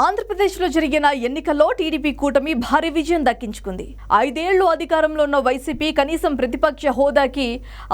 ఆంధ్రప్రదేశ్లో జరిగిన ఎన్నికల్లో టీడీపీ కూటమి భారీ విజయం దక్కించుకుంది. ఐదేళ్ళు అధికారంలో ఉన్న వైసీపీ కనీసం ప్రతిపక్ష హోదాకి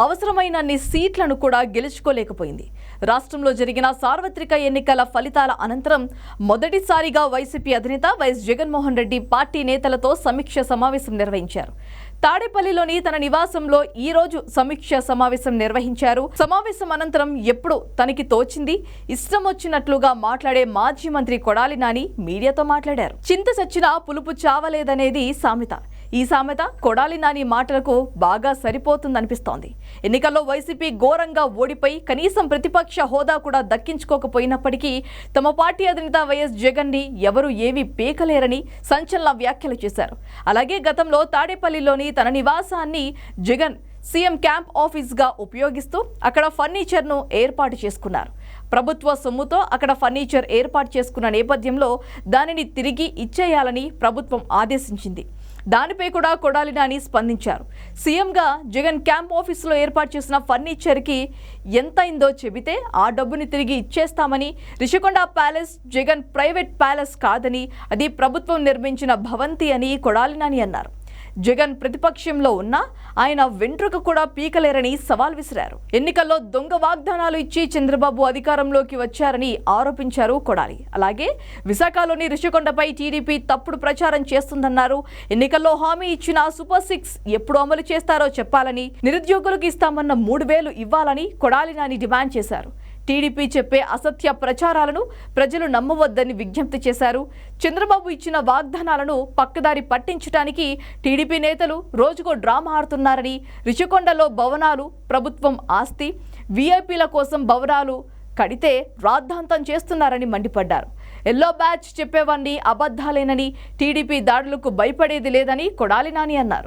అవసరమైనన్ని సీట్లను కూడా గెలుచుకోలేకపోయింది. రాష్ట్రంలో జరిగిన సార్వత్రిక ఎన్నికల ఫలితాల అనంతరం మొదటిసారిగా వైసీపీ అధినేత వైఎస్ జగన్మోహన్ రెడ్డి పార్టీ నేతలతో సమీక్ష సమావేశం నిర్వహించారు. తాడేపల్లిలోని తన నివాసంలో ఈ రోజు సమీక్ష సమావేశం నిర్వహించారు. సమావేశం అనంతరం ఎప్పుడు తనకి తోచింది. ఇష్టం వచ్చినట్లుగా మాట్లాడే మాజీ మంత్రి కొడాలి నాని మీడియాతో మాట్లాడారు. చింత చచ్చినా పులుపు చావలేదనేది సామెత. ఈ సామెత కొడాలి నాని మాటలకు బాగా సరిపోతుందనిపిస్తోంది. ఎన్నికల్లో వైసీపీ ఘోరంగా ఓడిపోయి కనీసం ప్రతిపక్ష హోదా కూడా దక్కించుకోకపోయినప్పటికీ తమ పార్టీ అధినేత వైఎస్ జగన్ని ఎవరు ఏవి పీకలేరని సంచలన వ్యాఖ్యలు చేశారు. అలాగే గతంలో తాడేపల్లిలోని తన నివాసాన్ని జగన్ సీఎం క్యాంప్ ఆఫీస్గా ఉపయోగిస్తూ అక్కడ ఫర్నిచర్ను ఏర్పాటు చేసుకున్నారు. ప్రభుత్వ సొమ్ముతో అక్కడ ఫర్నిచర్ ఏర్పాటు చేసుకున్న నేపథ్యంలో దానిని తిరిగి ఇచ్చేయాలని ప్రభుత్వం ఆదేశించింది. దానిపై కూడా కొడాలి నాని స్పందించారు. సీఎంగా జగన్ క్యాంప్ ఆఫీసులో ఏర్పాటు చేసిన ఫర్నిచర్కి ఎంత అయిందో చెబితే ఆ డబ్బుని తిరిగి ఇచ్చేస్తామని Rishikonda palace Jagan private palace కాదని అది ప్రభుత్వం నిర్మించిన భవంతి అని కొడాలి నాని అన్నారు. జగన్ ప్రతిపక్షంలో ఉన్నా ఆయన వెంట్రుక కూడా పీకలేరని సవాల్ విసిరారు. ఎన్నికల్లో దొంగ వాగ్దానాలు ఇచ్చి చంద్రబాబు అధికారంలోకి వచ్చారని ఆరోపించారు కొడాలి. అలాగే విశాఖలోని రిషికొండపై టీడీపీ తప్పుడు ప్రచారం చేస్తుందన్నారు. ఎన్నికల్లో హామీ ఇచ్చిన సూపర్ సిక్స్ ఎప్పుడు అమలు చేస్తారో చెప్పాలని నిరుద్యోగులకు ఇస్తామన్న మూడు వేలు ఇవ్వాలని కొడాలి నాని డిమాండ్ చేశారు. టీడీపీ చెప్పే అసత్య ప్రచారాలను ప్రజలు నమ్మవద్దని విజ్ఞప్తి చేశారు. చంద్రబాబు ఇచ్చిన వాగ్దానాలను పక్కదారి పట్టించడానికి టీడీపీ నేతలు రోజుకో డ్రామా ఆడుతున్నారని రిషికొండలో భవనాలు ప్రభుత్వం ఆస్తి వీఐపీల కోసం భవనాలు కడితే రాద్ధాంతం చేస్తున్నారని మండిపడ్డారు. ఎల్లో బ్యాచ్ చెప్పేవన్నీ అబద్ధాలేనని టీడీపీ దాడులకు భయపడేది లేదని కొడాలి నాని అన్నారు.